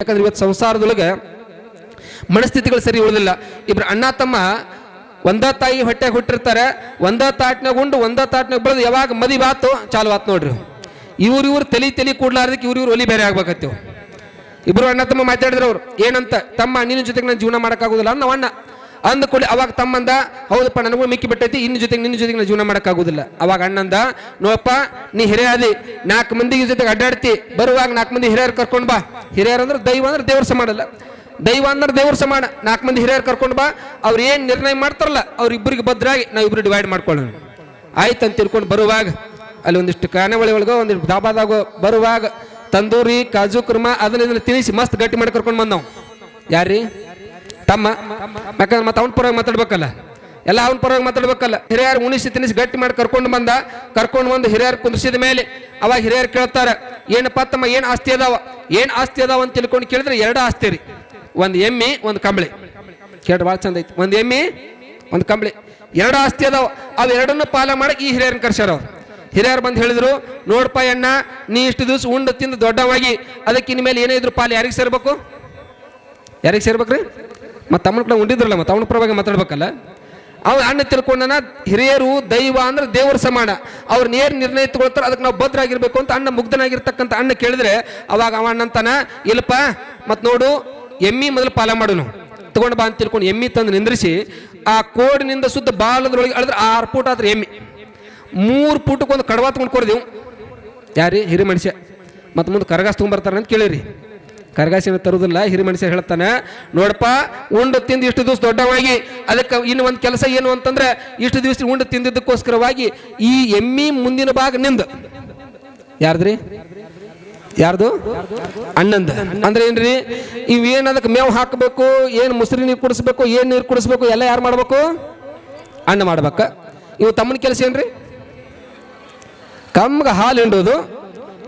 ಯಾಕಂದ್ರೆ ಇವತ್ತು ಸಂಸಾರದೊಳಗೆ ಮನಸ್ಥಿತಿಗಳು ಸರಿ ಉಳಿದಿಲ್ಲ. ಇಬ್ರು ಅಣ್ಣ ತಮ್ಮ ಒಂದ ತಾಯಿ ಹೊಟ್ಟೆಗೆ ಹುಟ್ಟಿರ್ತಾರೆ, ಒಂದ ತಾಟ್ನಾಗ ಉಂಡು, ಒಂದ ತಾಟ್ನಾಗ ಬೆಳೆದು ಯಾವಾಗ ಮದಿ ಬಾತು, ಚಾಲು ಆತು ನೋಡ್ರಿ. ಇವ್ರು ಇವ್ರು ತಲಿ ತಲಿ ಕೂಡ್ಲಾರ್ದಕ್ಕೆ ಇವ್ರು ಇವ್ರು ಒಲಿ ಬೇರೆ ಆಗ್ಬೇಕತ್ತೇವ್. ಇಬ್ರು ಅಣ್ಣ ತಮ್ಮ ಮಾತಾಡಿದ್ರು ಅವ್ರು, ಏನಂತ, ತಮ್ಮ, ನಿನ್ನ ಜೊತೆಗೆ ನಾನು ಜೀವನ ಮಾಡೋಕ್ಕಾಗೋದಿಲ್ಲ ನಾವು ಅಣ್ಣ. ಅಂದ ಕೂಡಲೇ ಅವಾಗ ತಮ್ಮಂದ, ಹೌದಪ್ಪ, ನನಗೂ ಮಿಕ್ಕಿ ಬಿಟ್ಟೈತಿ, ಇನ್ನ ಜೊತೆಗೆ ನಿನ್ನ ಜೊತೆಗೆ ಜೀವನ ಮಾಡೋಕ್ಕಾಗೋದಿಲ್ಲ. ಅವಾಗ ಅಣ್ಣಂದ ನೋಪ್ಪ ನೀ ಹಿರಿಯಾದಿ ನಾಲ್ಕು ಮಂದಿಗೆ ಜೊತೆಗೆ ಅಡ್ಡಾಡ್ತಿ, ಬರುವಾಗ ನಾಲ್ಕು ಮಂದಿ ಹಿರಿಯರು ಕರ್ಕೊಂಡು ಬಾ. ಹಿರಿಯರು ಅಂದ್ರೆ ದೈವ ಅಂದ್ರೆ ದೇವ್ರ ಸಮಾನಲ್ಲ ದೈವ ಅಂದ್ರೆ ದೇವ್ರ ಸಮಾನ. ನಾಲ್ಕು ಮಂದಿ ಹಿರಿಯರು ಕರ್ಕೊಂಡು ಬಾ, ಅವ್ರು ಏನು ನಿರ್ಣಯ ಮಾಡ್ತಾರಲ್ಲ ಅವ್ರಿಬ್ಬರಿಗೆ ಭದ್ರಾಗಿ ನಾವು ಇಬ್ರು ಡಿವೈಡ್ ಮಾಡ್ಕೊಳ್ಳೋಣ. ಆಯ್ತು ಅಂತ ತಿಳ್ಕೊಂಡು ಬರುವಾಗ, ಅಲ್ಲಿ ಒಂದಿಷ್ಟು ಕಾನೆವಳಿ ಒಳಗೆ, ಒಂದಿಷ್ಟು ದಾಬಾದಾಗ ಬರುವಾಗ ತಂದೂರಿ, ಕಾಜು, ಕುರ್ಮ ಅದನ್ನ ತಿನಿಸಿ ಮಸ್ತ್ ಗಟ್ಟಿ ಮಾಡಿ ಕರ್ಕೊಂಡು ಬಂದ್ ನಾವು ಯಾರ್ರಿ? ತಮ್ಮ. ಯಾಕಂದ್ರೆ ಮತ್ತೆ ಅವನ ಪರವಾಗಿ ಮಾತಾಡ್ಬೇಕಲ್ಲ. ಎಲ್ಲ ಅವನ ಪರವಾಗಿ ಮಾತಾಡ್ಬೇಕಲ್ಲ. ಹಿರಿಯರು ಉಣಿಸಿ ತಿನಿಸಿ ಗಟ್ಟಿ ಮಾಡಿ ಕರ್ಕೊಂಡು ಬಂದ. ಕರ್ಕೊಂಡು ಬಂದು ಹಿರಿಯರು ಕುಂದಿಸಿದ ಮೇಲೆ ಅವಾಗ ಹಿರಿಯರು ಕೇಳ್ತಾರ, ಏನಪ್ಪ ತಮ್ಮ, ಏನು ಆಸ್ತಿ ಅದಾವ? ಏನು ಆಸ್ತಿ ಅದಾವ? ಅಂತ ತಿಳ್ಕೊಂಡು ಕೇಳಿದ್ರೆ ಎರಡು ಆಸ್ತಿ ರೀ. ಒಂದು ಎಮ್ಮಿ, ಒಂದು ಕಂಬಳಿ. ಕೇಳಿ ಭಾಳ ಚಂದ ಐತಿ. ಒಂದು ಎಮ್ಮಿ, ಒಂದು ಕಂಬಳಿ. ಎರಡು ಆಸ್ತಿ ಅದಾವ. ಅವು ಎರಡನ್ನು ಪಾಲ ಮಾಡಿ ಈ ಹಿರಿಯರನ್ನ ಕರ್ಸ್ಯಾರ ಅವ್ರು. ಹಿರಿಯರು ಬಂದು ಹೇಳಿದ್ರು ನೋಡಪ್ಪ ಅಣ್ಣ, ನೀ ಇಷ್ಟು ದಿವಸ ಉಂಡು ತಿಂದು ದೊಡ್ಡವಾಗಿ, ಅದಕ್ಕೆ ಇನ್ಮೇಲೆ ಏನೇ ಇದ್ರು ಪಾಲು ಯಾರಿಗೆ ಸೇರ್ಬೇಕು? ಯಾರಿಗೆ ಸೇರ್ಬೇಕ್ರಿ? ಮತ್ತೆ ತಮ್ಮನ ಕೂಡ ಉಂಡಿದ್ರಲ್ಲ ಮತ್ತೆ ಅವನ ಪರವಾಗಿ ಮಾತಾಡ್ಬೇಕಲ್ಲ? ಅವ ಅಣ್ಣ ತಿಳ್ಕೊಂಡನ, ಹಿರಿಯರು, ದೈವ ಅಂದ್ರೆ ದೇವರ ಸಮಾನ. ಅವ್ರ ನೇರ ನಿರ್ಣಯ ತಗೊಳ್ತಾರೆ, ಅದಕ್ಕೆ ನಾವು ಭದ್ರಾಗಿರ್ಬೇಕು ಅಂತ ಅಣ್ಣ ಮುಗ್ಧನಾಗಿರ್ತಕ್ಕಂಥ ಅಣ್ಣ ಕೇಳಿದ್ರೆ, ಅವಾಗ ಅವ ಅಣ್ಣಂತಾನ ಇಲ್ಲಪ್ಪ, ಮತ್ತು ನೋಡು, ಎಮ್ಮಿ ಮೊದಲು ಪಾಲ ಮಾಡೋನು. ತಗೊಂಡು ಬಾ ಅಂತ ತಿಳ್ಕೊಂಡು ಎಮ್ಮಿ ತಂದು ನಿಂದ್ರಿಸಿ, ಆ ಕೋಡಿನಿಂದ ಸುತ್ತ ಬಾಲದೊಳಗೆ ಅಳಿದ್ರೆ ಆರು ಫೂಟ್ ಆದ್ರೆ ಎಮ್ಮಿ. ಮೂರು ಫೂಟಕ್ಕೊಂದು ಕಡವ ತಗೊಂಡು ಕೊಡ್ದೇವು. ಯಾರಿ? ಹಿರಿ ಮನುಷ್ಯ. ಮತ್ತು ಮುಂದೆ ಕರಗಾಸ್ ತೊಗೊಂಬರ್ತಾರೆ ಅಂತ ಕೇಳಿರಿ. ಕರಗಾಸಿನ ತರುವುದಿಲ್ಲ, ಹಿರಿ ಮನುಷ್ಯ ಹೇಳ್ತಾನೆ, ನೋಡಪ್ಪ, ಉಂಡು ತಿಂದು ಇಷ್ಟು ದಿವಸ ದೊಡ್ಡವಾಗಿ, ಅದಕ್ಕೆ ಇನ್ನು ಒಂದು ಕೆಲಸ ಏನು ಅಂತಂದ್ರೆ, ಇಷ್ಟು ದಿವಸ ಉಂಡು ತಿಂದಿದ್ದಕ್ಕೋಸ್ಕರವಾಗಿ ಈ ಎಮ್ಮಿ ಮುಂದಿನ ಭಾಗ ನಿಂದ. ಯಾರ್ದ್ರಿ? ಯಾರ್ದು? ಅಣ್ಣಂದ. ಅಂದ್ರೆ ಏನ್ರಿ? ಇವೇನ್ ಅದಕ್ಕೆ ಮೇವು ಹಾಕಬೇಕು, ಏನು ಮುಸ್ರಿ ನೀರು ಕುಡಿಸ್ಬೇಕು, ಏನ್ ನೀರು ಕುಡಿಸ್ಬೇಕು, ಎಲ್ಲ ಯಾರು ಮಾಡ್ಬೇಕು? ಅಣ್ಣ ಮಾಡ್ಬೇಕು. ಇವು ತಮ್ಮನ ಕೆಲಸ ಏನ್ರಿ? ಕಮ್ಗೆ ಹಾಲು ಹಿಂಡೋದು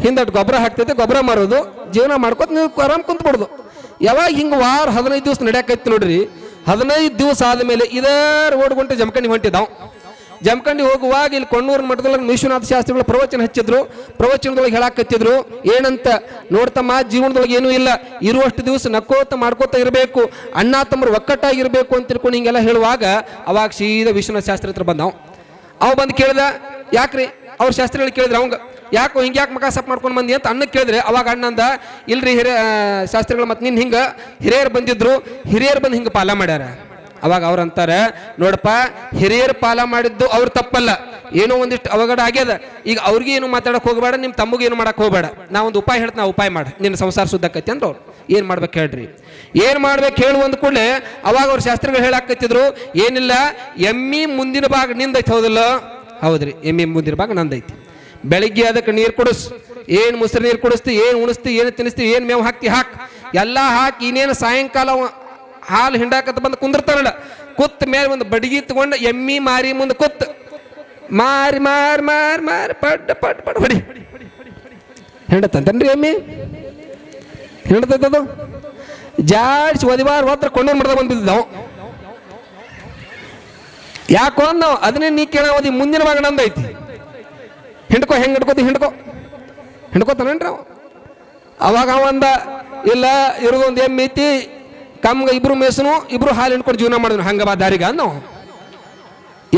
ಹಿಂದಟ್ಟು ಗೊಬ್ಬರ ಹಾಕ್ತೈತೆ, ಗೊಬ್ಬರ ಮಾರೋದು ಜೀವನ ಮಾಡ್ಕೊತ ನೀವು ಆರಾಮ್ ಕುಂತ್ಬಿಡ್ದು. ಯಾವಾಗ ಹಿಂಗೆ ವಾರ ಹದಿನೈದು ದಿವಸ ನಡೆಯಕೈತಿ ನೋಡ್ರಿ. ಹದಿನೈದು ದಿವಸ ಆದಮೇಲೆ ಇದೇ ರೋಡ್ ಗುಂಟೆ ಜಮಖಂಡಿ ಹೊಂಟಿದ್ದಾವ್ ಜಮಖಂಡಿ ಹೋಗುವಾಗ ಇಲ್ಲಿ ಕೊಣ್ಣೂರು ಮಠದಲ್ಲಿ ವಿಶ್ವನಾಥ ಶಾಸ್ತ್ರಿಗಳು ಪ್ರವಚನ ಹಚ್ಚಿದ್ರು. ಪ್ರವಚನದೊಳಗೆ ಹೇಳಾಕತ್ತಿದ್ರು. ಏನಂತ? ನೋಡ್ತಮ್ಮ, ಜೀವನದೊಳಗೆ ಏನೂ ಇಲ್ಲ. ಇರುವಷ್ಟು ದಿವಸ ನಕ್ಕೋತ ಮಾಡ್ಕೋತ ಇರಬೇಕು. ಅಣ್ಣ, ತಮ್ಮರು ಒಕ್ಕಟ್ಟಾಗಿರ್ಬೇಕು ಅಂತ ತಿಳ್ಕೊಂಡು ಹಿಂಗೆಲ್ಲ ಹೇಳುವಾಗ ಅವಾಗ ಸೀದಾ ವಿಶ್ವನಾಥ ಶಾಸ್ತ್ರಿ ಹತ್ರ ಬಂದವ್. ಅವ ಬಂದು ಕೇಳ್ದ, ಯಾಕ್ರಿ? ಅವ್ರ ಶಾಸ್ತ್ರಿಗಳು ಕೇಳಿದ್ರೆ ಅವಂಗ. ಯಾಕೋ ಹಿಂಗೆ ಯಾಕೆ ಮಗ ಸಪ್ ಮಾಡ್ಕೊಂಡು ಬಂದಿ ಅಂತ ಅಣ್ಣ ಕೇಳಿದ್ರೆ, ಅವಾಗ ಅಣ್ಣಂದ, ಇಲ್ರಿ ಹಿರಿಯ ಶಾಸ್ತ್ರಿಗಳು ಮತ್ತೆ ನಿನ್ನ ಹಿಂಗೆ, ಹಿರಿಯರು ಬಂದಿದ್ರು, ಹಿರಿಯರು ಬಂದು ಹಿಂಗೆ ಪಾಲ ಮಾಡ್ಯಾರ. ಅವಾಗ ಅವ್ರು ಅಂತಾರೆ, ನೋಡಪ್ಪ, ಹಿರಿಯರು ಪಾಲ ಮಾಡಿದ್ದು ಅವ್ರು ತಪ್ಪಲ್ಲ. ಏನೋ ಒಂದಿಷ್ಟು ಅವಘಡ ಆಗ್ಯದ. ಈಗ ಅವ್ರಿಗೆ ಏನು ಮಾತಾಡಕ್ಕೆ ಹೋಗಬೇಡ ನಿಮ್ಮ ತಮ್ಮಗೆ ಏನು ಮಾಡಕ್ಕೆ ಹೋಗಬೇಡ. ನಾ ಒಂದು ಉಪಾಯ ಹೇಳ್ತೀನಿ ನಾ ಉಪಾಯ ಮಾಡಿ. ನಿನ್ನ ಸಂಸಾರ ಸುದ್ದಕ್ಕೈತಿ ಅಂದ್ರೆ ಅವ್ರು. ಏನು ಮಾಡ್ಬೇಕು ಹೇಳ್ರಿ. ಏನು ಮಾಡ್ಬೇಕು ಹೇಳು ಅಂದ ಕೂಡಲೇ, ಅವಾಗ ಅವ್ರ ಶಾಸ್ತ್ರಿಗಳು ಹೇಳಾಕತ್ತಿದ್ರು, ಏನಿಲ್ಲ, ಎಮ್ಮಿ ಮುಂದಿನ ಭಾಗ ನಿಂದೈತಿ ಹೌದಲ್ಲ? ಹೌದ್ರಿ, ಎಮ್ಮಿ ಮುಂದಿನ ಭಾಗ ನಂದೈತಿ. ಬೆಳಿಗ್ಗೆ ಅದಕ್ಕೆ ನೀರು ಕುಡಿಸ್. ಏನು ಮುಸ್ರಿ ನೀರು ಕುಡಿಸ್ತಿ, ಏನು ಉಣಿಸ್ತಿ, ಏನು ತಿನ್ನಿಸ್ತಿ, ಏನು ಮೇವು ಹಾಕ್ತಿ ಹಾಕ್. ಎಲ್ಲ ಹಾಕಿ, ಇನ್ನೇನು ಸಾಯಂಕಾಲ ಹಾಲು ಹಿಂಡಾಕತ್ತ ಬಂದು ಕುಂದಿರ್ತಾನಲ್ಲ ಕುತ್ತ ಮೇಲೆ ಒಂದು ಬಡಗಿ ತಗೊಂಡು ಎಮ್ಮಿ ಮಾರಿ ಮುಂದೆ ಕುತ್ತ ಮಾರಿ ಮಾರಿ ಮಾರಿ ಮಾರಿ, ಪಡ್ ಪಡ್ ಪಡ್, ಹೊಡಿ. ಹಿಂಡತಂತನ್ರಿ ಎಮ್ಮಿ? ಹಿಂಡತದು ಜಾಡ್ಸಿ ಒದಿವಾರ ಹೋತ್ರ ಕೊಂಡು ಮಾಡ್ದ ಬಂದಿದ್ದ ನಾವು ಯಾಕೋ ನಾವು ಅದನ್ನೇ ನೀ ಕೇಳೋದಿ ಮುಂದಿನ ಭಾಗ ನಂದೈತಿ. ಹಿಂಡ್ಕೋ, ಹೆಂಗೆ ಹಿಡ್ಕೋತಿ, ಹಿಂಡ್ಕೋ. ಹಿಂಡ್ಕೋತಾನೇನ್ರಿ ಅವ? ಅವಾಗ ಅವಂದ ಇಲ್ಲ ಇರೋದೊಂದು ಎಮ್ಮೆ ಐತಿ, ಕಮ್ಗೆ ಇಬ್ರು ಮೇಸನು, ಇಬ್ರು ಹಾಲು ಹಿಂಡ್ಕೊಂಡು ಜೀವನ ಮಾಡಿದ್ರು. ಹಂಗ ಬಾ ದಾರಿಗ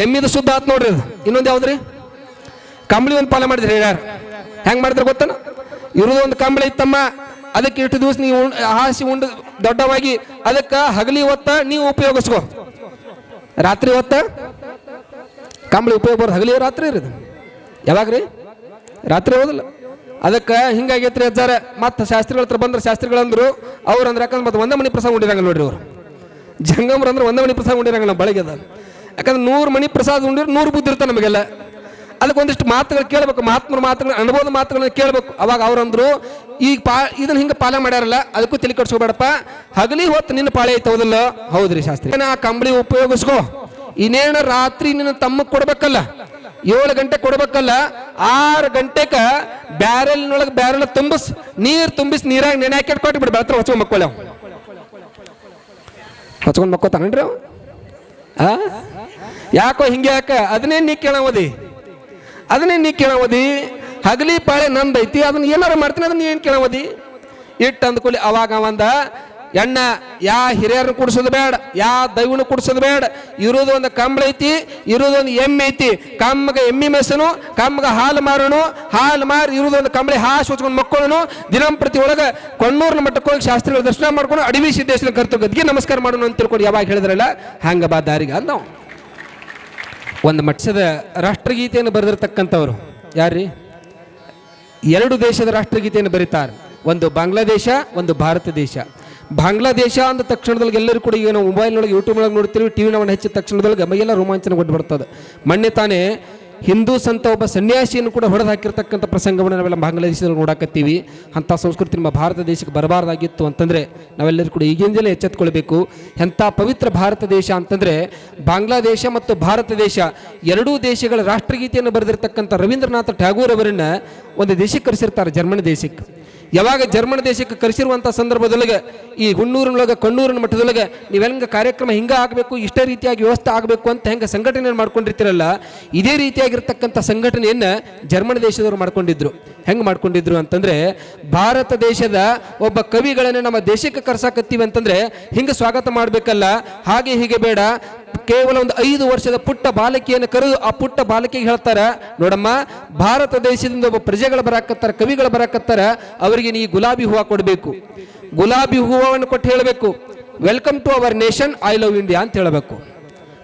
ಎಮ್ಮಿದು ಶುದ್ಧ ಆತ್ ನೋಡ್ರಿ ಅದು. ಇನ್ನೊಂದು ಯಾವ್ದ್ರಿ? ಕಂಬಳಿ ಒಂದು ಪಾಲ ಮಾಡಿದ್ರಿ ಯಾರು? ಹೆಂಗೆ ಮಾಡಿದ್ರೆ ಗೊತ್ತನ? ಒಂದು ಕಂಬಳಿ ಇತ್ತಮ್ಮ, ಅದಕ್ಕೆ ಇಷ್ಟು ದಿವಸ ನೀವು ಹಾಸಿ ಉಂಡು ದೊಡ್ಡವಾಗಿ, ಅದಕ್ಕೆ ಹಗಲಿ ಹೊತ್ತ ನೀವು ಉಪಯೋಗಿಸ್ಕೋ. ರಾತ್ರಿ ಹೊತ್ತ ಕಂಬಳಿ ಉಪಯೋಗ ಬರೋದು ಹಗಲಿ ರಾತ್ರಿ ಇರೋದು ಯಾವಾಗ್ರಿ ರಾತ್ರಿ ಹೋದಿಲ್ಲ ಅದಕ್ಕೆ ಹಿಂಗಾಗೈತ್ರಿ ಅಜ್ಜಾರ ಮತ್ತೆ ಶಾಸ್ತ್ರಿಗಳ ಹತ್ರ ಬಂದ್ರೆ ಶಾಸ್ತ್ರಿಗಳಂದ್ರು, ಅವ್ರು ಅಂದ್ರೆ ಯಾಕಂದ್ರೆ ಮತ್ತೆ ಒಂದೇ ಮಣಿ ಪ್ರಸಾದ ಉಂಡಿರಂಗ ನೋಡ್ರಿ ಅವರು ಜಂಗಮ್ರು ಅಂದ್ರೆ ಒಂದೇ ಮಣಿ ಪ್ರಸಾದ ನಮ್ಮ ಬೆಳಗ್ಗೆ ಅದ. ಯಾಕಂದ್ರೆ ನೂರು ಮಣಿ ಪ್ರಸಾದ ಉಂಡಿರು ನೂರು ಬುದ್ಧಿ ಇರ್ತಾರೆ ನಮಗೆಲ್ಲ. ಅದಕ್ಕೆ ಒಂದಿಷ್ಟು ಮಾತುಗಳು ಕೇಳಬೇಕು, ಮಹಾತ್ಮರ ಮಾತುಗಳನ್ನ, ಅನುಭವದ ಮಾತುಗಳನ್ನ ಕೇಳಬೇಕು. ಅವಾಗ ಅವ್ರಂದ್ರು ಈಗ ಪಾ, ಇದನ್ನ ಹಿಂಗೆ ಪಾಲನೆ ಮಾಡ್ಯಾರಲ್ಲ, ಅದಕ್ಕೂ ತಲೆ ಕಟ್ಸ್ಕೊಬೇಡಪ್ಪ ಹಗಲಿ ಹೊತ್ತು ನಿನ್ನ ಪಾಳೆ ಐತೆ ಹೌದಲ್ಲ? ಹೌದ್ರಿ ಶಾಸ್ತ್ರಿ. ಆ ಕಂಬಳಿ ಉಪಯೋಗಿಸ್ಕೋ. ಇನ್ನೇನು ರಾತ್ರಿ ನಿನ್ನ ತಮ್ಮ ಕೊಡ್ಬೇಕಲ್ಲ. ಏಳು ಗಂಟೆ ಕೊಡ್ಬೇಕಲ್ಲ, ಆರು ಗಂಟೆಕ ಬ್ಯಾರೆಲ್ನೊಳಗೆ ಬ್ಯಾರೆಲ್ ತುಂಬಿಸ್, ನೀರು ತುಂಬಿಸಿ, ನೀರಾಗ ನೆನೆ ಹಾಕಿ ಕೊಟ್ಟು ಬಿಡಿ ಬೆಳತ್ರ ಹೊಚ್ಕೊಂಡ್ ಮಕ್ಕಳು ಹೊಚ್ಕೊಂಡ್ ಮಕ್ಕೋತಾನೇನ್ರಿ ಅವ? ಯಾಕೋ ಹಿಂಗೆ ಯಾಕ? ಅದನ್ನೇ ನೀ ಕೇಳವದಿ. ಅದನ್ನೇ ನೀ ಕೇಳವದಿ. ಹಗಲಿ ಪಾಳೆ ನಂದೈತಿ ಅದನ್ನ ಏನಾರ ಮಾಡ್ತೀನಿ ಅದನ್ನ ಏನು ಕೇಳವದಿ? ಇಟ್ಟು ಅಂದ್ಕೊಳ್ಳಿ ಅವಾಗ ಅವಂದ ಎಣ್ಣ, ಯಾ ಹಿರಿಯರನ್ನು ಕುಡಿಸೋದು ಬೇಡ, ಯಾ ದೈವನ ಕುಡಿಸೋದು ಬೇಡ. ಇರೋದು ಒಂದು ಕಂಬಳ ಐತಿ ಇರೋದು ಒಂದು ಎಮ್ಮೆ ಐತಿ. ಕಮ್ಮಗ ಎಮ್ಮಿ ಮೆಸನು ಕಮ್ಮಗ ಹಾಲು ಮಾರೋನು, ಹಾಲು ಮಾರಿ ಇರೋದು ಒಂದು ಕಂಬಳಿ ಹಾ ಹೊಚ್ಕೊಂಡು ಮಕ್ಕಳನು ದಿನಂಪ್ರತಿ ಒಳಗೆ ಕೊಣ್ಣೂರಿನ ಮಟ್ಟಕ್ಕೆ ಹೋಗಿ ಶಾಸ್ತ್ರಿಗಳ ದರ್ಶನ ಮಾಡ್ಕೊಂಡು ಅಡವಿ ಸಿದ್ದೇಶ್ವರ ಕರ್ತು ಗದ್ಗೆ ನಮಸ್ಕಾರ ಮಾಡೋಣ ಅಂತ ತಿಳ್ಕೊಂಡು ಯಾವಾಗ ಹೇಳಿದ್ರಲ್ಲ, ಹಂಗ ಬಾ ದಾರಿಗೆ ಅಂದ ಒಂದು ಮಟ್ಟದ ರಾಷ್ಟ್ರಗೀತೆಯನ್ನು ಬರೆದಿರ್ತಕ್ಕಂಥವ್ರು ಯಾರ್ರಿ? ಎರಡು ದೇಶದ ರಾಷ್ಟ್ರಗೀತೆಯನ್ನು ಬರೀತಾರೆ. ಒಂದು ಬಾಂಗ್ಲಾದೇಶ, ಒಂದು ಭಾರತ ದೇಶ. ಬಾಂಗ್ಲಾದೇಶ ಅಂದ ತಕ್ಷಣದಲ್ಲಿ ಎಲ್ಲರೂ ಕೂಡ ಈಗ ನಾವು ಮೊಬೈಲ್ನೊಳಗೆ ಯೂಟ್ಯೂಬ್ ಒಳಗೆ ನೋಡ್ತೀವಿ ಟಿ ವಿನವನ್ನ ಹೆಚ್ಚಿದ ತಕ್ಷಣದೊಳಗೆ ಮೈಯೆಲ್ಲ ರೋಮಾಂಚನಗೊಂಡು ಬರ್ತದೆ. ಮೊನ್ನೆ ತಾನೇ ಹಿಂದೂ ಸಂತ ಒಬ್ಬ ಸನ್ಯಾಸಿಯನ್ನು ಕೂಡ ಹೊಡೆದು ಹಾಕಿರ್ತಕ್ಕಂಥ ಪ್ರಸಂಗವನ್ನು ನಾವೆಲ್ಲ ಬಾಂಗ್ಲಾದೇಶದಲ್ಲಿ ನೋಡಾಕತ್ತೀವಿ. ಅಂಥ ಸಂಸ್ಕೃತಿ ನಮ್ಮ ಭಾರತ ದೇಶಕ್ಕೆ ಬರಬಾರ್ದಾಗಿತ್ತು ಅಂತಂದರೆ ನಾವೆಲ್ಲರೂ ಕೂಡ ಈಗಿಂದಲೇ ಎಚ್ಚೆತ್ಕೊಳ್ಬೇಕು. ಎಂಥ ಪವಿತ್ರ ಭಾರತ ದೇಶ ಅಂತಂದರೆ ಬಾಂಗ್ಲಾದೇಶ ಮತ್ತು ಭಾರತ ದೇಶ ಎರಡೂ ದೇಶಗಳ ರಾಷ್ಟ್ರಗೀತೆಯನ್ನು ಬರೆದಿರ್ತಕ್ಕಂಥ ರವೀಂದ್ರನಾಥ ಟ್ಯಾಗೂರ್ ಅವರನ್ನು ಒಂದು ದೇಶಕ್ಕೆ ಕರೆಸಿರ್ತಾರೆ ಜರ್ಮನಿ ದೇಶಕ್ಕೆ. ಯಾವಾಗ ಜರ್ಮನ್ ದೇಶಕ್ಕೆ ಕರೆಸಿರುವಂಥ ಸಂದರ್ಭದೊಳಗೆ, ಈ ಹುಣ್ಣೂರಿನೊಳಗೆ, ಕಣ್ಣೂರಿನ ಮಟ್ಟದೊಳಗೆ ನೀವೆಲ್ಲ ಕಾರ್ಯಕ್ರಮ ಹಿಂಗೆ ಆಗಬೇಕು, ಇಷ್ಟೇ ರೀತಿಯಾಗಿ ವ್ಯವಸ್ಥೆ ಆಗಬೇಕು ಅಂತ ಹೆಂಗೆ ಸಂಘಟನೆ ಮಾಡ್ಕೊಂಡಿರ್ತೀರಲ್ಲ, ಇದೇ ರೀತಿಯಾಗಿರ್ತಕ್ಕಂಥ ಸಂಘಟನೆಯನ್ನು ಜರ್ಮನ್ ದೇಶದವರು ಮಾಡ್ಕೊಂಡಿದ್ರು. ಹೆಂಗೆ ಮಾಡ್ಕೊಂಡಿದ್ರು ಅಂತಂದ್ರೆ, ಭಾರತ ದೇಶದ ಒಬ್ಬ ಕವಿಗಳನ್ನು ನಮ್ಮ ದೇಶಕ್ಕೆ ಕರ್ಸಾಕತ್ತೀವಿ ಅಂತಂದ್ರೆ, ಹಿಂಗೆ ಸ್ವಾಗತ ಮಾಡಬೇಕಲ್ಲ, ಹಾಗೆ ಹೀಗೆ ಬೇಡ, ಕೇವಲ ಒಂದು ಐದು ವರ್ಷದ ಪುಟ್ಟ ಬಾಲಕಿಯನ್ನು ಕರೆದು ಆ ಪುಟ್ಟ ಬಾಲಕಿಗೆ ಹೇಳ್ತಾರ, ನೋಡಮ್ಮ, ಭಾರತ ದೇಶದಿಂದ ಒಬ್ಬ ಪ್ರಜೆಗಳು ಬರಾಕತ್ತಾರ, ಕವಿಗಳು ಬರಾಕತ್ತಾರ, ಅವರಿಗೆ ನೀ ಗುಲಾಬಿ ಹೂವು ಕೊಡಬೇಕು. ಗುಲಾಬಿ ಹೂವನ್ನು ಕೊಟ್ಟು ಹೇಳಬೇಕು welcome to our nation I love India ಅಂತ ಹೇಳಬೇಕು.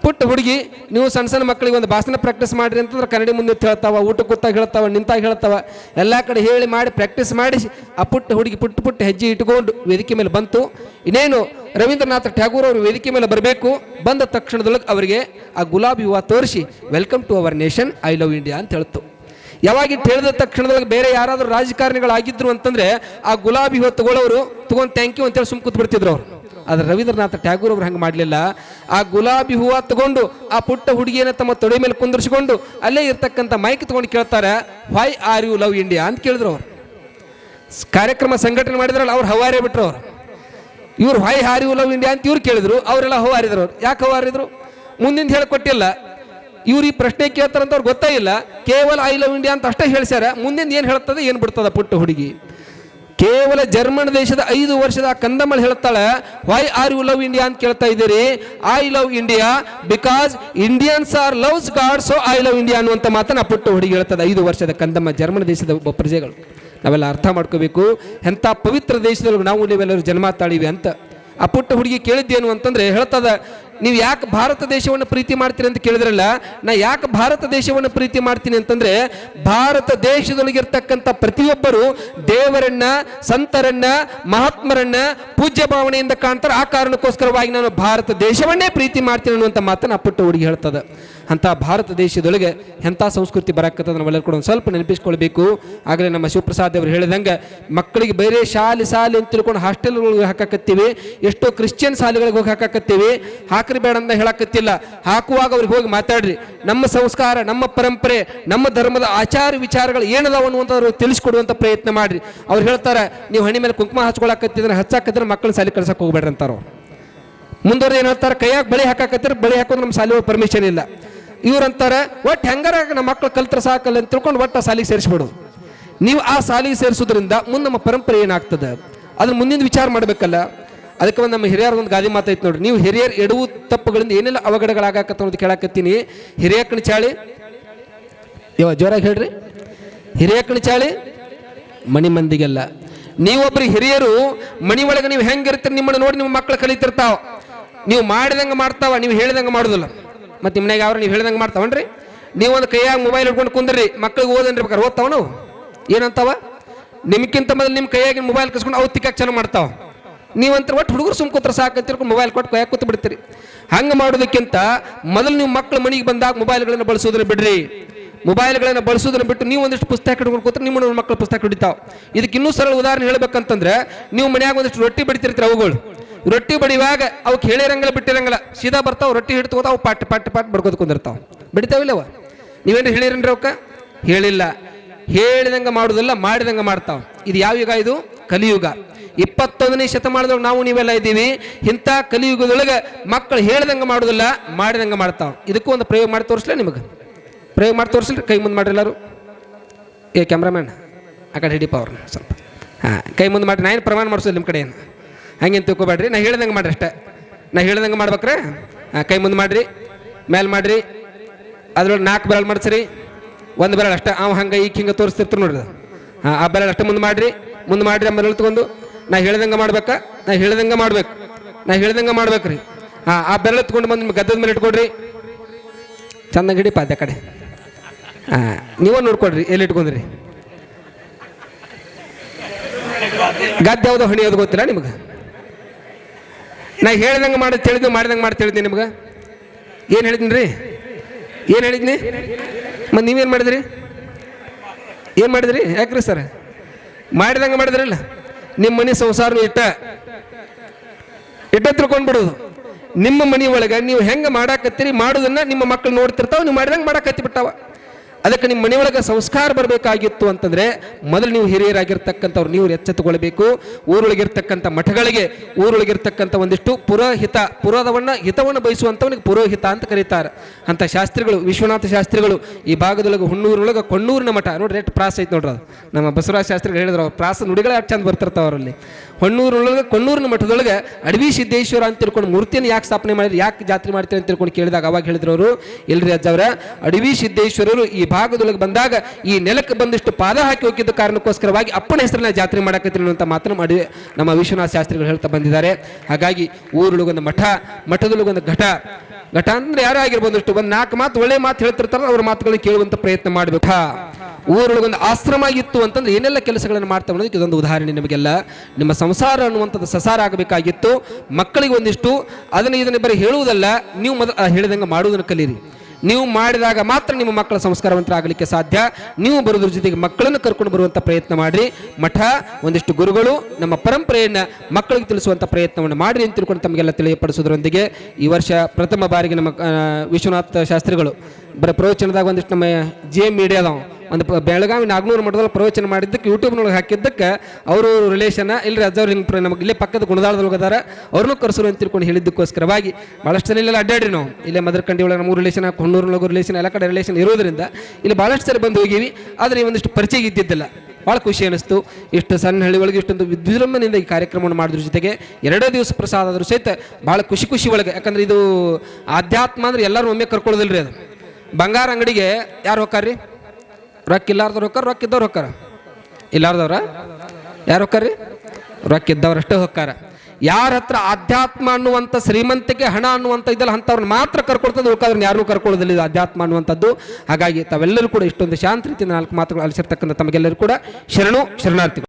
ಪುಟ್ಟ ಹುಡುಗಿ, ನೀವು ಸಣ್ಣ ಸಣ್ಣ ಮಕ್ಕಳಿಗೆ ಒಂದು ಭಾಷಣ ಪ್ರಾಕ್ಟೀಸ್ ಮಾಡ್ರಿ ಅಂತಂದ್ರೆ ಕನ್ನಡಿ ಮುಂದೆ ಹೇಳ್ತಾವ ಊಟ ಕೂತಾಗ ಹೇಳ್ತಾವ ನಿಂತಾಗ ಹೇಳ್ತಾವ, ಎಲ್ಲ ಕಡೆ ಹೇಳಿ ಮಾಡಿ ಪ್ರಾಕ್ಟೀಸ್ ಮಾಡಿ ಆ ಪುಟ್ಟ ಹುಡುಗಿ ಪುಟ್ಟ ಪುಟ್ಟ ಹೆಜ್ಜೆ ಇಟ್ಕೊಂಡು ವೇದಿಕೆ ಮೇಲೆ ಬಂತು. ಇನ್ನೇನು ರವೀಂದ್ರನಾಥ ಟ್ಯಾಗೂರ್ ಅವರು ವೇದಿಕೆ ಮೇಲೆ ಬರಬೇಕು. ಬಂದ ತಕ್ಷಣದೊಳಗೆ ಅವರಿಗೆ ಆ ಗುಲಾಬಿ ಹೂವು ತೋರಿಸಿ welcome to our nation I love India ಅಂತ ಹೇಳ್ತು. ಯಾವಾಗ ಹೇಳಿದ ತಕ್ಷಣದೊಳಗೆ ಬೇರೆ ಯಾರಾದರೂ ರಾಜಕಾರಣಿಗಳಾಗಿದ್ರು ಅಂತಂದ್ರೆ ಆ ಗುಲಾಬಿ ಹೂವು ತಗೊಳ್ಳೋರು ತಗೊಂಡು ಥ್ಯಾಂಕ್ ಯು ಅಂತೇಳಿ ಸುಮ್ ಬಿಡ್ತಿದ್ರು ಅವರು. ಆದ್ರೆ ರವೀಂದ್ರನಾಥ ಟ್ಯಾಗೂರ್ ಅವರು ಹಂಗೆ ಮಾಡಲಿಲ್ಲ. ಆ ಗುಲಾಬಿ ಹೂವು ತಗೊಂಡು, ಆ ಪುಟ್ಟ ಹುಡುಗಿಯನ್ನು ತಮ್ಮ ತೊಡೆ ಮೇಲೆ ಕುಂದರ್ಸಿಕೊಂಡು, ಅಲ್ಲೇ ಇರ್ತಕ್ಕಂಥ ಮೈಕ್ ತಗೊಂಡು ಕೇಳ್ತಾರೆ why are you love India ಅಂತ ಕೇಳಿದ್ರು ಅವರು. ಕಾರ್ಯಕ್ರಮ ಸಂಘಟನೆ ಮಾಡಿದ್ರಲ್ಲ, ಅವ್ರು ಹವಾರೇ ಬಿಟ್ರು ಅವರು. ಇವ್ರು why are you love India ಅಂತ ಇವ್ರು ಕೇಳಿದ್ರು, ಅವರೆಲ್ಲ ಹವಾರಿದ್ರು ಅವ್ರು. ಯಾಕೆ ಹವಾರಿದ್ರು? ಮುಂದಿಂದ ಹೇಳಿಕೊಟ್ಟಿಲ್ಲ. ಇವ್ರು ಈ ಪ್ರಶ್ನೆ ಕೇಳ್ತಾರಂತ ಅವ್ರು ಗೊತ್ತೇ ಇಲ್ಲ. ಕೇವಲ ಐ ಲವ್ ಇಂಡಿಯಾ ಅಂತ ಅಷ್ಟೇ ಹೇಳ್ಸ್ಯಾರ. ಮುಂದಿನ ಏನು ಹೇಳ್ತದೆ, ಏನು ಬಿಡ್ತದ ಪುಟ್ಟ ಹುಡುಗಿ? ಕೇವಲ ಜರ್ಮನ್ ದೇಶದ ಐದು ವರ್ಷದ ಆ ಕಂದಮಲ್ ಹೇಳ್ತಾಳೆ why are you love India ಅಂತ ಕೇಳ್ತಾ ಇದ್ದೀರಿ. I love India because Indians are loves God so I love India ಅನ್ನುವಂಥ ಮಾತನ್ನ ಪುಟ್ಟ ಹುಡುಗಿ ಹೇಳ್ತದೆ. ಐದು ವರ್ಷದ ಕಂದಮ್ಮ ಜರ್ಮನ್ ದೇಶದ ಒಬ್ಬ ಪ್ರಜೆಗಳು. ನಾವೆಲ್ಲ ಅರ್ಥ ಮಾಡ್ಕೋಬೇಕು. ಎಂಥ ಪವಿತ್ರ ದೇಶದೊಳಗೆ ನಾವು ನೀವೆಲ್ಲರೂ ಜನ್ಮ ತಾಳಿವೆ ಅಂತ. ಆ ಪುಟ್ಟ ಹುಡುಗಿ ಕೇಳಿದ್ದೇನು ಅಂತಂದ್ರೆ ಹೇಳ್ತದ ನೀವು ಯಾಕೆ ಭಾರತ ದೇಶವನ್ನು ಪ್ರೀತಿ ಮಾಡ್ತೀರಿ ಅಂತ ಕೇಳಿದ್ರಲ್ಲ, ನಾ ಯಾಕೆ ಭಾರತ ದೇಶವನ್ನು ಪ್ರೀತಿ ಮಾಡ್ತೀನಿ ಅಂತಂದ್ರೆ, ಭಾರತ ದೇಶದೊಳಗಿರ್ತಕ್ಕಂಥ ಪ್ರತಿಯೊಬ್ಬರು ದೇವರನ್ನ, ಸಂತರನ್ನ, ಮಹಾತ್ಮರನ್ನ ಪೂಜ್ಯ ಭಾವನೆಯಿಂದ ಕಾಣ್ತಾರೆ. ಆ ಕಾರಣಕ್ಕೋಸ್ಕರವಾಗಿ ನಾನು ಭಾರತ ದೇಶವನ್ನೇ ಪ್ರೀತಿ ಮಾಡ್ತೀನಿ ಅನ್ನುವಂಥ ಮಾತನ್ನ ಅಪ್ಪಟ್ಟು ಪುಟ್ಟ ಹುಡುಗಿ ಹೇಳ್ತದ. ಅಂತ ಭಾರತ ದೇಶದೊಳಗೆ ಎಂಥ ಸಂಸ್ಕೃತಿ ಬರಕತ್ತದ ನಾವೆಲ್ಲರೂ ಕೂಡ ಸ್ವಲ್ಪ ನೆನಪಿಸ್ಕೊಳ್ಬೇಕು. ಆಗಲೇ ನಮ್ಮ ಶಿವಪ್ರಸಾದ್ ಅವರು ಹೇಳಿದಂಗೆ ಮಕ್ಕಳಿಗೆ ಬೇರೆ ಶಾಲೆ ಶಾಲೆ ಅಂತ ತಿಳ್ಕೊಂಡು ಹಾಸ್ಟೆಲ್ಗಳಿಗೆ ಹಾಕಾಕತ್ತೀವಿ. ಎಷ್ಟೋ ಕ್ರಿಶ್ಚಿಯನ್ ಶಾಲೆಗಳಿಗೆ ಹೋಗಿ ಹಾಕಾಕತ್ತೀವಿ. ಹಾಕ್ರಿ ಬೇಡ ಅಂತ ಹೇಳಕತ್ತಿಲ್ಲ. ಹಾಕುವಾಗ ಅವ್ರಿಗೆ ಹೋಗಿ ಮಾತಾಡ್ರಿ. ನಮ್ಮ ಸಂಸ್ಕಾರ, ನಮ್ಮ ಪರಂಪರೆ, ನಮ್ಮ ಧರ್ಮದ ಆಚಾರ ವಿಚಾರಗಳು ಏನದಾವ ಅನ್ನುವಂಥವ್ರು ತಿಳಿಸ್ಕೊಡುವಂಥ ಪ್ರಯತ್ನ ಮಾಡ್ರಿ. ಅವ್ರು ಹೇಳ್ತಾರೆ, ನೀವು ಹಣಿ ಮೇಲೆ ಕುಂಕುಮ ಹಚ್ಕೊಳಕತ್ತಿದ್ರೆ, ಹಚ್ಚಾಕತ್ತಿದ್ರೆ ಮಕ್ಕಳು ಶಾಲೆ ಕಳ್ಸಕ್ಕೆ ಹೋಗ್ಬೇಡ್ರಿ ಅಂತಾರ. ಮುಂದುವರೆದು ಏನು ಹೇಳ್ತಾರೆ, ಕೈಯಾಗ ಬಳಿ ಹಾಕಾಕತ್ತಿರ ಬಳಿ ಹಾಕೋದು ನಮ್ಮ ಶಾಲೆ ಪರ್ಮಿಷನ್ ಇಲ್ಲ. ಇವ್ರು ಅಂತಾರೆ ಒಟ್ಟು ಹೆಂಗಾರ ನಮ್ಮ ಮಕ್ಕಳು ಕಲ್ತ್ರ ಸಾಕಲ್ಲ ಅಂತ ತಿಳ್ಕೊಂಡು ಒಟ್ಟು ಆ ಶಾಲೆಗೆ ಸೇರಿಸ್ಬಿಡು. ನೀವು ಆ ಸಾಲಿಗೆ ಸೇರಿಸೋದ್ರಿಂದ ಮುಂದೆ ನಮ್ಮ ಪರಂಪರೆ ಏನಾಗ್ತದೆ? ಅದನ್ನ ಮುಂದಿನ ವಿಚಾರ ಮಾಡಬೇಕಲ್ಲ. ಅದಕ್ಕೆ ಒಂದು ನಮ್ಮ ಹಿರಿಯರ ಒಂದು ಗಾದಿ ಮಾತೈತೆ ನೋಡ್ರಿ. ನೀವು ಹಿರಿಯರ್ ಎಡವು ತಪ್ಪುಗಳಿಂದ ಏನೆಲ್ಲ ಅವಘಡಗಳಾಗತ್ತ ಅನ್ನೋದು ಕೇಳಾಕತ್ತೀನಿ. ಹಿರಿಯ ಚಾಳಿ ಇವ ಜೋರಾಗಿ ಹೇಳ್ರಿ. ಹಿರಿಯ ಚಾಳಿ ಮಣಿ ಮಂದಿಗೆಲ್ಲ. ನೀವೊಬ್ರು ಹಿರಿಯರು, ಮಣಿ ಒಳಗೆ ನೀವು ಹೆಂಗಿರ್ತೀರಿ ನಿಮ್ಮನ್ನು ನೋಡಿ ನಿಮ್ಮ ಮಕ್ಕಳು ಕಲಿತಿರ್ತಾವ. ನೀವು ಮಾಡಿದಂಗೆ ಮಾಡ್ತಾವ, ನೀವು ಹೇಳಿದಂಗೆ ಮಾಡೋದಿಲ್ಲ. ಮತ್ತೆ ನಿಮ್ಮ ಮನೆಗೆ ಅವ್ರು ನೀವು ಹೇಳಿದಂಗೆ ಮಾಡ್ತಾವನ್ರಿ? ನೀವು ಒಂದು ಕೈಯಾಗ ಮೊಬೈಲ್ ಹಿಡ್ಕೊಂಡು ಕುಂದ್ರಿ ಮಕ್ಕಳಿಗೆ ಓದನ್ರಿ ಬೇಕಾರೆ ಓದ್ತಾವನು ಏನಂತಾವ? ನಿಮ್ಗಿಂತ ಮೊದಲು ನಿಮ್ಮ ಕೈಯಾಗಿ ಮೊಬೈಲ್ ಕಸ್ಕೊಂಡು ಅವು ತಿಕ್ಕಾಕ್ ಚೆನ್ನಾಗಿ ಮಾಡ್ತಾವ. ನೀವಂತ ಒಟ್ಟು ಹುಡುಗರು ಸುಮ್ ಕೂತ್ರ ಸಾಕು ಮೊಬೈಲ್ ಕೊಟ್ಟು ಕೈಯಾಗ ಕೂತ್ ಬಿಡ್ತೀರಿ. ಹಂಗೆ ಮಾಡೋದಕ್ಕಿಂತ ಮೊದಲು ನೀವು ಮಕ್ಕಳು ಮನೆಗೆ ಬಂದಾಗ ಮೊಬೈಲ್ಗಳನ್ನು ಬಳಸೋದನ್ನ ಬಿಡ್ರಿ. ಮೊಬೈಲ್ಗಳನ್ನು ಬಳಸೋದನ್ನ ಬಿಟ್ಟು ನೀವು ಒಂದಿಷ್ಟು ಪುಸ್ತಕ ಹಿಡ್ಕೊಂಡು ಕೂತ್ರೆ ನಿಮ್ಮ ಮಕ್ಕಳು ಪುಸ್ತಕ ಹಿಡಿತಾವ. ಇದಕ್ಕೆ ಇನ್ನೂ ಸರಳ ಉದಾಹರಣೆ ಹೇಳ್ಬೇಕಂತಂದ್ರೆ, ನೀವು ಮನೆಯಾಗ ಒಂದಿಷ್ಟು ರೊಟ್ಟಿ ಬಿಡ್ತಿರ್ತೀರಿ ಅವುಗಳು. ರೊಟ್ಟಿ ಬಡಿವಾಗ ಅವಕ್ಕೆ ಹೇಳಿರಂಗಿಲ್ಲ ಬಿಟ್ಟಿರಂಗಿಲ್ಲ. ಸೀದಾ ಬರ್ತಾವ, ರೊಟ್ಟಿ ಹಿಡ್ತೋದ ಅವು ಪಾಟ್ ಪಾಟ್ ಪಾಟ್ ಬಡ್ಕೋದ್ ಕುಂದಿರ್ತಾವ. ಬಿಡ್ತಾವಿಲ್ಲವ ನೀವೇನು ಹೇಳಿರೇನ್ರಿ ಅವಕ್ಕ? ಹೇಳಿಲ್ಲ. ಹೇಳಿದಂಗೆ ಮಾಡೋದಿಲ್ಲ, ಮಾಡಿದಂಗೆ ಮಾಡ್ತಾವ. ಇದು ಯಾವ ಯುಗ ಇದು? ಕಲಿಯುಗ. ಇಪ್ಪತ್ತೊಂದನೇ ಶತಮಾನದೊಳಗೆ ನಾವು ನೀವೆಲ್ಲ ಇದ್ದೀವಿ. ಇಂಥ ಕಲಿಯುಗದೊಳಗೆ ಮಕ್ಕಳು ಹೇಳ್ದಂಗೆ ಮಾಡೋದಿಲ್ಲ, ಮಾಡಿದಂಗೆ ಮಾಡ್ತಾವ. ಇದಕ್ಕೂ ಒಂದು ಪ್ರಯೋಗ ಮಾಡಿ ತೋರಿಸ್ಲ ನಿಮಗೆ? ಪ್ರಯೋಗ ಮಾಡಿ ತೋರಿಸ್ಲಿ? ಕೈ ಮುಂದೆ ಮಾಡ್ರಿ ಏ, ಕ್ಯಾಮ್ರಾಮ್ಯಾನ್. ಆ ಕಡೆ ಹಿಡಿಪ ಅವ್ರನ್ನ ಸ್ವಲ್ಪ. ಹಾಂ, ಕೈ ಮುಂದೆ ಮಾಡಿ ನಾನು ಪ್ರಮಾಣ ಮಾಡಿಸೋದು ನಿಮ್ಮ ಕಡೆ ಏನು ಹಂಗೇನು ತಿಳ್ಕೊಬೇಡ್ರಿ? ನಾ ಹೇಳ್ದಂಗೆ ಮಾಡ್ರಿ ಅಷ್ಟೇ. ನಾ ಹೇಳ್ದಂಗೆ ಮಾಡ್ಬೇಕ್ರೆ? ಕೈ ಮುಂದೆ ಮಾಡಿರಿ ಮೇಲೆ ಮಾಡಿರಿ. ಅದ್ರೊಳಗೆ ನಾಲ್ಕು ಬೆರಳು ಮಾಡಿಸ್ರಿ. ಒಂದು ಬೆರಳು ಅಷ್ಟೇ. ಅವ ಹಂಗೆ ಈಗ ಹಿಂಗೆ ತೋರಿಸ್ತಿರ್ತಾರೆ ನೋಡ್ರಿ. ಹಾಂ, ಆ ಬೆರಳು ಅಷ್ಟೇ ಮುಂದೆ ಮಾಡಿರಿ. ಮುಂದೆ ಮಾಡಿರಿ ಆ ಬೆರಳು ತಗೊಂಡು. ನಾ ಹೇಳ್ದಂಗೆ ಮಾಡ್ಬೇಕಾ? ನಾ ಹೇಳ್ದಂಗೆ ಮಾಡ್ಬೇಕು. ನಾ ಹೇಳ್ದಂಗೆ ಮಾಡ್ಬೇಕ್ರಿ. ಹಾಂ, ಆ ಬೆರಳು ತಗೊಂಡು ಬಂದು ಗದ್ದದ ಮೇಲೆ ಇಟ್ಕೊಡ್ರಿ. ಚಂದಂಗೆ ಹಿಡಿ ಪಾದ್ಯ ಕಡೆ. ಹಾಂ, ನೀವೇ ನೋಡ್ಕೊಡ್ರಿ, ಎಲ್ಲಿ ಇಟ್ಕೊಂಡ್ರಿ? ಗದ್ದೆ ಯಾವುದೋ ಹಣಿ ಯಾವ್ದು ಗೊತ್ತಿಲ್ಲ ನಿಮ್ಗೆ? ನಾ ಹೇಳ್ದಂಗೆ ಮಾಡಿ, ತಿಳಿದು ಮಾಡಿದಂಗೆ ಮಾಡಿ, ತಿಳಿದ್ನಿ ನಿಮ್ಗೆ. ಏನು ಹೇಳಿದ್ನಿ ರೀ? ಏನು ಹೇಳಿದ್ನಿ? ಮತ್ತು ನೀವೇನು ಮಾಡಿದ್ರಿ? ಏನು ಮಾಡಿದ್ರಿ? ಯಾಕ್ರಿ ಸರ್? ಮಾಡಿದಂಗೆ ಮಾಡಿದ್ರಲ್ಲ ನಿಮ್ಮ ಮನೆ ಸಂಸಾರನು ಇಟ್ಟ. ಇಟ್ಟ ತಿಳ್ಕೊಂಡ್ಬಿಡೋದು ನಿಮ್ಮ ಮನೆ ಒಳಗೆ ನೀವು ಹೆಂಗೆ ಮಾಡಾಕತ್ತೀರಿ, ಮಾಡೋದನ್ನ ನಿಮ್ಮ ಮಕ್ಕಳು ನೋಡ್ತಿರ್ತಾವೆ, ನೀವು ಮಾಡಿದಂಗೆ ಮಾಡಾಕತ್ತಿ ಬಿಟ್ಟಾವ. ಅದಕ್ಕೆ ನಿಮ್ಮ ಮನೆಯೊಳಗೆ ಸಂಸ್ಕಾರ ಬರಬೇಕಾಗಿತ್ತು ಅಂತಂದರೆ ಮೊದಲು ನೀವು ಹಿರಿಯರಾಗಿರ್ತಕ್ಕಂಥವ್ರು, ನೀವು ಎಚ್ಚೆತ್ತುಕೊಳ್ಬೇಕು. ಊರೊಳಗಿರ್ತಕ್ಕಂಥ ಮಠಗಳಿಗೆ ಊರೊಳಗಿರ್ತಕ್ಕಂಥ ಒಂದಿಷ್ಟು ಪುರೋಹಿತ ಪುರೋಹವನ್ನು ಹಿತವನ್ನು ಬಯಸುವಂಥವನಿಗೆ ಪುರೋಹಿತ ಅಂತ ಕರೀತಾರೆ. ಅಂಥ ಶಾಸ್ತ್ರಿಗಳು, ವಿಶ್ವನಾಥ ಶಾಸ್ತ್ರಿಗಳು ಈ ಭಾಗದೊಳಗೆ ಹುಣ್ಣೂರೊಳಗೆ ಕೊಣ್ಣೂರಿನ ಮಠ. ನೋಡ್ರಿ ಎಷ್ಟು ಪ್ರಾಸ ಐತೆ ನೋಡ್ರಿ ಅದು. ನಮ್ಮ ಬಸವರಾಜ ಶಾಸ್ತ್ರಿಗಳು ಹೇಳಿದ್ರು ಪ್ರಾಸ ನುಡಿಗಳೇ ಅಷ್ಟು ಚಂದ ಬರ್ತಿರ್ತಾವೆ ಅವರಲ್ಲಿ. ಹೊಣ್ಣೂರೊಳಗೆ, ಕೊಣ್ಣೂರಿನ ಮಠದೊಳಗೆ ಅಡವಿ ಸಿದ್ದೇಶ್ವರ ಅಂತ ತಿಳ್ಕೊಂಡು ಮೂರ್ತಿಯನ್ನು ಯಾಕೆ ಸ್ಥಾಪನೆ ಮಾಡಿದ್ರು, ಯಾಕೆ ಜಾತ್ರೆ ಮಾಡ್ತೀರಿ ಅಂತ ತಿಳ್ಕೊಂಡು ಕೇಳಿದಾಗ ಅವಾಗ ಹೇಳಿದ್ರು ಅವರು, ಇಲ್ರಿ ಅಜ್ಜವರ, ಅಡವಿ ಸಿದ್ದೇಶ್ವರರು ಈ ಭಾಗದೊಳಗೆ ಬಂದಾಗ ಈ ನೆಲಕ್ಕೆ ಬಂದಿಷ್ಟು ಪಾದ ಹಾಕಿ ಹೋಗಿದ್ದ ಕಾರಣಕ್ಕೋಸ್ಕರವಾಗಿ ಅಪ್ಪನ ಹೆಸರನ್ನ ಜಾತ್ರೆ ಮಾಡಕತ್ತೀನಿ ಅಂತ ಮಾತನ್ನು ಮಾಡಿ ನಮ್ಮ ವಿಶ್ವನಾಥ ಶಾಸ್ತ್ರಿಗಳು ಹೇಳ್ತಾ ಬಂದಿದ್ದಾರೆ. ಹಾಗಾಗಿ ಊರೊಳಗೊಂದು ಮಠ, ಮಠದೊಳಗೊಂದು ಘಟ. ಘಟ ಅಂದ್ರೆ ಯಾರೇ ಆಗಿರ್ಬೋದು ಇಷ್ಟು ಒಂದು ನಾಲ್ಕು ಮಾತು, ಒಳ್ಳೆ ಮಾತು ಹೇಳ್ತಿರ್ತಾರ ಅವ್ರ ಮಾತುಗಳನ್ನ ಕೇಳುವಂತ ಪ್ರಯತ್ನ ಮಾಡಬೇಕು. ಊರೊಳಗೊಂದು ಆಶ್ರಮ ಇತ್ತು ಅಂತಂದ್ರೆ ಏನೆಲ್ಲ ಕೆಲಸಗಳನ್ನು ಮಾಡ್ತಾ ಅನ್ನೋದಕ್ಕೆ ಇದೊಂದು ಉದಾಹರಣೆ ನಿಮಗೆಲ್ಲ. ನಿಮ್ಮ ಸಂಸಾರ ಅನ್ನುವಂಥದ್ದು ಸಸಾರ ಆಗಬೇಕಾಗಿತ್ತು. ಮಕ್ಕಳಿಗೆ ಒಂದಿಷ್ಟು, ಅದನ್ನು ಇದನ್ನು ಬರೀ ಹೇಳುವುದಲ್ಲ, ನೀವು ಮೊದಲು ಹೇಳಿದಂಗೆ ಮಾಡುವುದನ್ನು ಕಲೀರಿ. ನೀವು ಮಾಡಿದಾಗ ಮಾತ್ರ ನಿಮ್ಮ ಮಕ್ಕಳ ಸಂಸ್ಕಾರವಂತರಾಗಲಿಕ್ಕೆ ಸಾಧ್ಯ. ನೀವು ಬರೋದ್ರ ಜೊತೆಗೆ ಮಕ್ಕಳನ್ನು ಕರ್ಕೊಂಡು ಬರುವಂಥ ಪ್ರಯತ್ನ ಮಾಡಿರಿ. ಮಠ, ಒಂದಿಷ್ಟು ಗುರುಗಳು ನಮ್ಮ ಪರಂಪರೆಯನ್ನು ಮಕ್ಕಳಿಗೆ ತಿಳಿಸುವಂಥ ಪ್ರಯತ್ನವನ್ನು ಮಾಡಿರಿ ಅಂತ ತಿಳ್ಕೊಂಡು ತಮಗೆಲ್ಲ ತಿಳಿಯಪಡಿಸೋದ್ರೊಂದಿಗೆ ಈ ವರ್ಷ ಪ್ರಥಮ ಬಾರಿಗೆ ನಮ್ಮ ವಿಶ್ವನಾಥ ಶಾಸ್ತ್ರಿಗಳು ಬರ ಪ್ರವಚನದಾಗ ಒಂದಿಷ್ಟು ನಮ್ಮ ಜೆ ಮೀಡಿಯಾದವ ಒಂದು ಬೆಳಗಾವಿ ನಾಗ್ನೂರು ಮಠದಲ್ಲಿ ಪ್ರವಚನ ಮಾಡಿದ್ದಕ್ಕೆ ಯೂಟ್ಯೂಬ್ನೊಳಗೆ ಹಾಕಿದ್ದಕ್ಕೆ ಅವರು ರಿಲೇಷನ್ ಇಲ್ಲಿ ಅಜ್ಜವ್ರು ಹಿಂಗೆ ನಮಗೆ ಇಲ್ಲೇ ಪಕ್ಕದ ಗುಣದಾಳದೊಳಗೆ ಅದಾರ ಅವ್ರನ್ನೂ ಕರ್ಸರು ಅಂತ ತಿಳ್ಕೊಂಡು ಹೇಳಿದ್ದಕ್ಕೋಸ್ಕರವಾಗಿ ಭಾಳಷ್ಟು ಜನ ಇಲ್ಲೆಲ್ಲ ಅಡ್ಡಾಡ್ರಿ ನಾವು. ಇಲ್ಲೇ ಮದರ್ಕಂಡಿ ಒಳಗೆ ನಮ್ಮ ರಿಲೇಷನ್ ಹೊನ್ನೂರಿನೊಳಗೂ ರಿಲೇಷನ್ ಎಲ್ಲ ಕಡೆ ರಿಲೇಷನ್ ಇರೋದ್ರಿಂದ ಇಲ್ಲಿ ಭಾಳಷ್ಟು ಸರಿ ಬಂದು ಹೋಗಿವಿ. ಆದರೆ ಒಂದಿಷ್ಟು ಪರಿಚಯ ಇದ್ದಿದ್ದಿಲ್ಲ. ಭಾಳ ಖುಷಿ ಅನಿಸ್ತು. ಇಷ್ಟು ಸಣ್ಣ ಹಳ್ಳಿ ಒಳಗೆ ಇಷ್ಟೊಂದು ವಿಜೃಂಭಣೆಯಿಂದ ಈ ಕಾರ್ಯಕ್ರಮವನ್ನು ಮಾಡಿದ್ರ ಜೊತೆಗೆ ಎರಡೇ ದಿವಸ ಪ್ರಸಾದ ಆದರೂ ಸಹಿತ ಭಾಳ ಖುಷಿ ಖುಷಿ ಒಳಗೆ. ಯಾಕಂದ್ರೆ ಇದು ಆಧ್ಯಾತ್ಮ ಅಂದ್ರೆ ಎಲ್ಲರೂ ಒಮ್ಮೆ ಕರ್ಕೊಳ್ಳೋದಿಲ್ರಿ ಅದು. ಬಂಗಾರ ಅಂಗಡಿಗೆ ಯಾರು ಹೋಗ್ತಾರ್ರಿ? ರೊಕ್ಕ ಇಲ್ಲಾರ್ದವ್ರು ಹೊಕ್ಕಾರ, ರೊಕ್ಕ ಇದ್ದವ್ರು ಹೊಕ್ಕಾರ. ಇಲ್ಲಾರ್ದವ್ರ? ಯಾರು ಹೋಗ್ತಾರ್ರಿ ರೊಕ್ಕ ಇದ್ದವ್ರು ಹೊಕ್ಕಾರ. ಯಾರ ಹತ್ರ ಆಧ್ಯಾತ್ಮ ಅನ್ನುವಂಥ ಶ್ರೀಮಂತಿಕೆ ಹಣ ಅನ್ನುವಂಥ ಇದೆಲ್ಲ ಅಂಥವ್ರನ್ನ ಮಾತ್ರ ಕರ್ಕೊಳ್ತದೆ ಉಳ್ಕಾದ್ರನ್ನ ಯಾರನ್ನೂ ಕರ್ಕೊಳ್ಳೋದಿಲ್ಲ ಇದು ಅಧ್ಯಾತ್ಮ ಅನ್ನುವಂಥದ್ದು. ಹಾಗಾಗಿ ತಾವೆಲ್ಲರೂ ಕೂಡ ಇಷ್ಟೊಂದು ಶಾಂತ ರೀತಿಯಿಂದ ನಾಲ್ಕು ಮಾತುಗಳು ಅಲಿಸಿರ್ತಕ್ಕಂಥ ತಮಗೆಲ್ಲರೂ ಕೂಡ ಶರಣು, ಶರಣಾರ್ಥಿಗಳು.